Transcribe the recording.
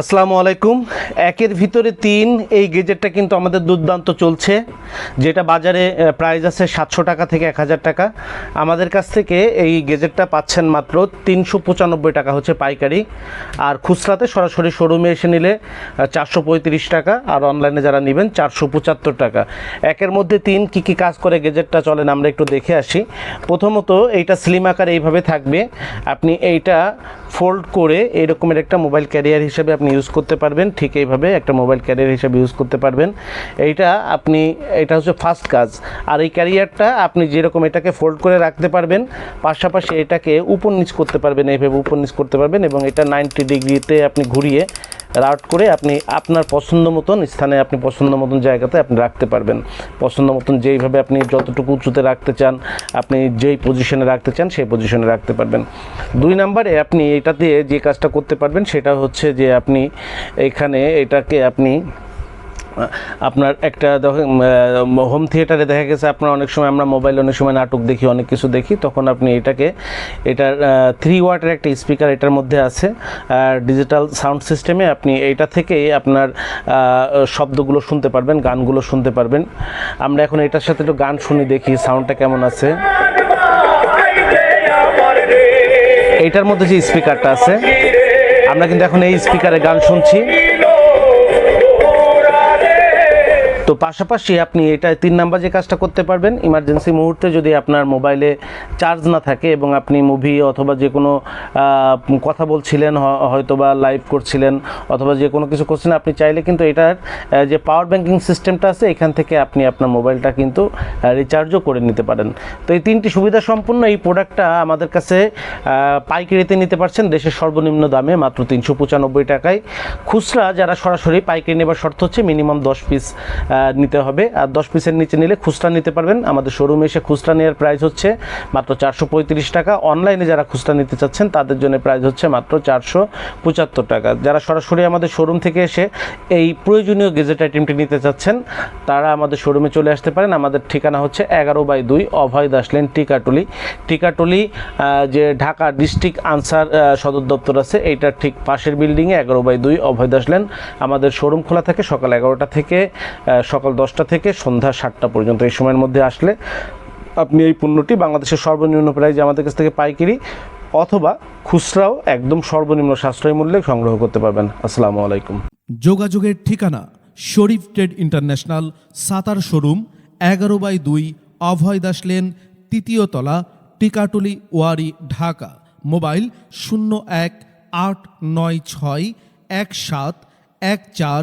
আসসালামু আলাইকুম। একের ভিতরে তিন, এই গেজেটটা কিন্তু আমাদের দুর্দান্ত চলছে, যেটা বাজারে প্রাইস আছে সাতশো টাকা থেকে এক হাজার টাকা। আমাদের কাছ থেকে এই গেজেটটা পাচ্ছেন মাত্র তিনশো পঁচানব্বই টাকা হচ্ছে পাইকারি। আর খুচরাতে সরাসরি শোরুমে এসে নিলে চারশো পঁয়ত্রিশ টাকা, আর অনলাইনে যারা নেবেন, চারশো পঁচাত্তর টাকা। একের মধ্যে তিন, কি কি কাজ করে গেজেটটা চলেন আমরা একটু দেখে আসি। প্রথমত এইটা স্লিম আকার এইভাবে থাকবে। আপনি এইটা ফোল্ড করে এরকমের একটা মোবাইল ক্যারিয়ার হিসেবে আপনি ইউজ করতে পারবেন। ঠিক এইভাবে একটা মোবাইল ক্যারিয়ার হিসেবে ইউজ করতে পারবেন। এইটা আপনি, এটা হচ্ছে ফার্স্ট কাজ। আর এই ক্যারিয়ারটা আপনি যেরকম এটাকে ফোল্ড করে রাখতে পারবেন, পাশাপাশি এটাকে উপর নিচ করতে পারবেন। এইভাবে উপর নিচ করতে পারবেন এবং এটা নাইনটি ডিগ্রিতে আপনি ঘুরিয়ে রাউট করে আপনি আপনার পছন্দ মতন স্থানে আপনি পছন্দ মতন জায়গাতে আপনি রাখতে পারবেন। পছন্দ মতন যেইভাবে আপনি যতটুকু উঁচুতে রাখতে চান, আপনি যেই পজিশনে রাখতে চান সেই পজিশনে রাখতে পারবেন। দুই নাম্বারে আপনি এটা দিয়ে যে কাজটা করতে পারবেন সেটা হচ্ছে যে আপনি এখানে এটাকে আপনি আপনার একটা হোম থিয়েটারে দেখা গেছে আপনার অনেক সময় আমরা মোবাইলে অনেক সময় নাটক দেখি, অনেক কিছু দেখি, তখন আপনি এটাকে, এটার থ্রি ওয়াটের একটা স্পিকার এটার মধ্যে আছে, আর ডিজিটাল সাউন্ড সিস্টেমে আপনি এইটা থেকেই আপনার শব্দগুলো শুনতে পারবেন, গানগুলো শুনতে পারবেন। আমরা এখন এটার সাথে একটু গান শুনি, দেখি সাউন্ডটা কেমন আছে। এইটার মধ্যে যে স্পিকারটা আছে, আমরা কিন্তু এখন এই স্পিকারে গান শুনছি। তো পাশাপাশি আপনি এটা তিন নাম্বার যে কাজটা করতে পারবেন ইমার্জেন্সি মুহূর্তে যদি আপনার মোবাইলে চার্জ না থাকে এবং আপনি মুভি অথবা যে কোনো কথা বলছিলেন হয়তো বা লাইভ করছিলেন অথবা যে কোনো কিছু করছিলেন, আপনি চাইলে কিন্তু এটার যে পাওয়ার ব্যাঙ্কিং সিস্টেমটা আছে, এখান থেকে আপনি আপনার মোবাইলটা কিন্তু রিচার্জও করে নিতে পারেন। তো এই তিনটি সুবিধা সম্পূর্ণ এই প্রোডাক্টটা আমাদের কাছে পাইকারিতে নিতে পারছেন দেশের সর্বনিম্ন দামে মাত্র তিনশো পঁচানব্বই টাকায়। খুচরা যারা সরাসরি পাইকারি নেবার শর্ত হচ্ছে মিনিমাম দশ পিস নিতে হবে। আর দশ পিসের নিচে নিলে খুচরা নিতে পারবেন। আমাদের শোরুমে এসে খুচরা নেওয়ার প্রাইস হচ্ছে মাত্র চারশো পঁয়ত্রিশ টাকা। অনলাইনে যারা খুচরা নিতে চাচ্ছেন, তাদের জন্য প্রাইস হচ্ছে মাত্র চারশো পঁচাত্তর টাকা। যারা সরাসরি আমাদের শোরুম থেকে এসে এই প্রয়োজনীয় গেজেট আইটেমটি নিতে চাচ্ছেন, তারা আমাদের শোরুমে চলে আসতে পারেন। আমাদের ঠিকানা হচ্ছে এগারো বাই দুই অভয় দাস লেন, টিকাটুলি। টিকাটুলি যে ঢাকা ডিস্ট্রিক্ট আনসার সদর দপ্তর আছে, এইটার ঠিক পাশের বিল্ডিংয়ে এগারো বাই দুই অভয় দাস লেন। আমাদের শোরুম খোলা থাকে সকাল এগারোটা থেকে সকাল দশটা থেকে সন্ধ্যা সাতটা পর্যন্ত এই সময়ের মধ্যে আসলে আপনি এই পণ্যটি বাংলাদেশের সর্বনিম্ন প্রাইজে আমাদের কাছ থেকে পাইকারি অথবা খুচরাও একদম সর্বনিম্ন সাশ্রয়ী মূল্যে সংগ্রহ করতে পারবেন। আসসালামু আলাইকুম। যোগাযোগের ঠিকানা Sharif trade international Sattar showroom, এগারো বাই দুই অভয় দাস লেন, তৃতীয় তলা, টিকাটুলি, ওয়ারি, ঢাকা। মোবাইল শূন্য এক আট নয় ছয় এক সাত এক চার